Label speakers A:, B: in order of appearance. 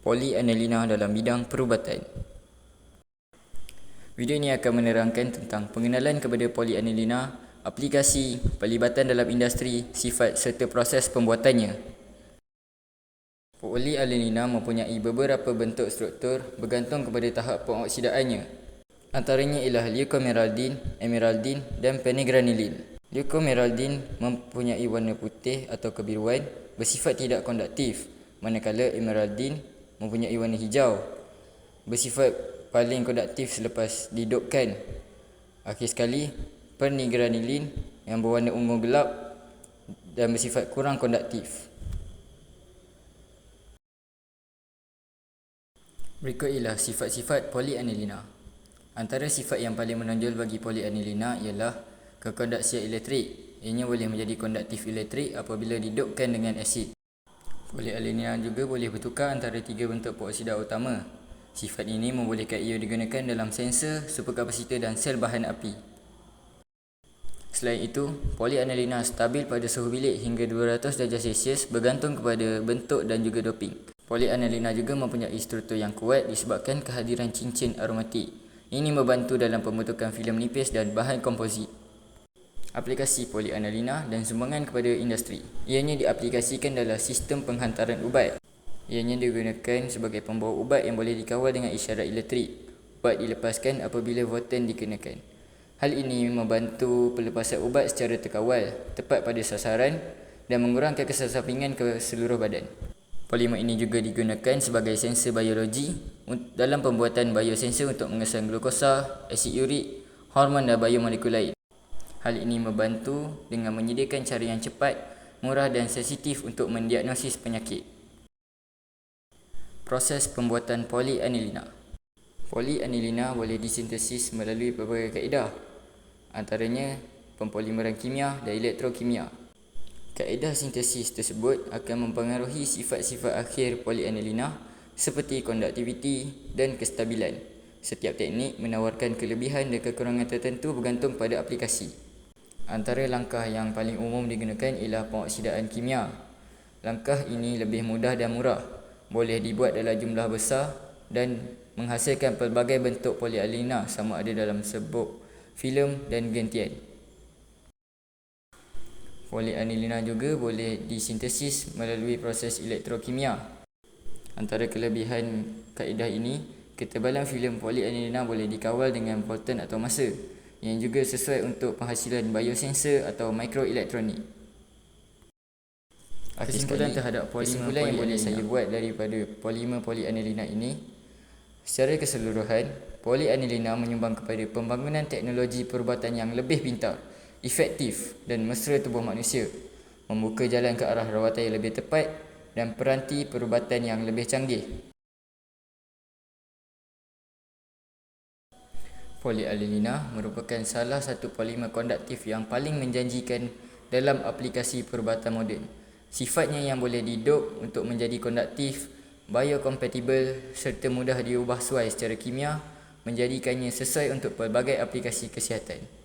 A: Polianilina dalam bidang perubatan. Video ini akan menerangkan tentang pengenalan kepada polianilina, aplikasi, pelibatan dalam industri, sifat serta proses pembuatannya. Polianilina mempunyai beberapa bentuk struktur bergantung kepada tahap pengoksidaannya. Antaranya ialah leucomeraldin, emeraldin dan penigranilin. Leucomeraldin mempunyai warna putih atau kebiruan bersifat tidak konduktif manakala emeraldin mempunyai warna hijau bersifat paling konduktif selepas dihidupkan. Akhir sekali, pernigranilin yang berwarna ungu gelap dan bersifat kurang konduktif. Berikut ialah sifat-sifat polianilina. Antara sifat yang paling menonjol bagi polianilina ialah kekonduksian elektrik. Ianya boleh menjadi konduktif elektrik apabila dihidupkan dengan asid. Polianilina juga boleh bertukar antara tiga bentuk peroksida utama. Sifat ini membolehkan ia digunakan dalam sensor, superkapasitor dan sel bahan api. Selain itu, polianilina stabil pada suhu bilik hingga 200 darjah Celsius bergantung kepada bentuk dan juga doping. Polianilina juga mempunyai struktur yang kuat disebabkan kehadiran cincin aromatik. Ini membantu dalam pembentukan filem nipis dan bahan komposit aplikasi polianilina dan sumbangan kepada industri. Ianya diaplikasikan dalam sistem penghantaran ubat. Ianya digunakan sebagai pembawa ubat yang boleh dikawal dengan isyarat elektrik. Ubat dilepaskan apabila voten dikenakan. Hal ini membantu pelepasan ubat secara terkawal, tepat pada sasaran dan mengurangkan kesesampingan ke seluruh badan. Polimer ini juga digunakan sebagai sensor biologi dalam pembuatan biosensor untuk mengesan glukosa, asid urik, hormon dan biomolekul lain. Hal ini membantu dengan menyediakan cara yang cepat, murah dan sensitif untuk mendiagnosis penyakit. Proses pembuatan polianilina. Polianilina boleh disintesis melalui berbagai kaedah. Antaranya pempolimeran kimia dan elektrokimia. Kaedah sintesis tersebut akan mempengaruhi sifat-sifat akhir polianilina seperti konduktiviti dan kestabilan. Setiap teknik menawarkan kelebihan dan kekurangan tertentu bergantung pada aplikasi. Antara langkah yang paling umum digunakan ialah pengoksidaan kimia. Langkah ini lebih mudah dan murah. Boleh dibuat dalam jumlah besar dan menghasilkan pelbagai bentuk polialina sama ada dalam serbuk, filem dan gentian. Polianilina juga boleh disintesis melalui proses elektrokimia. Antara kelebihan kaedah ini, ketebalan filem polianilina boleh dikawal dengan volten atau masa yang juga sesuai untuk penghasilan biosensor atau mikroelektronik. Kesimpulan terhadap polimer yang boleh saya buat daripada polimer polianilina ini Secara keseluruhan, polianilina menyumbang kepada pembangunan teknologi perubatan yang lebih pintar, efektif dan mesra tubuh manusia, membuka jalan ke arah rawatan yang lebih tepat dan peranti perubatan yang lebih canggih. Polialilina merupakan salah satu polimer konduktif yang paling menjanjikan dalam aplikasi perubatan moden. Sifatnya yang boleh dihidup untuk menjadi konduktif, biocompatible serta mudah diubah suai secara kimia menjadikannya sesuai untuk pelbagai aplikasi kesihatan.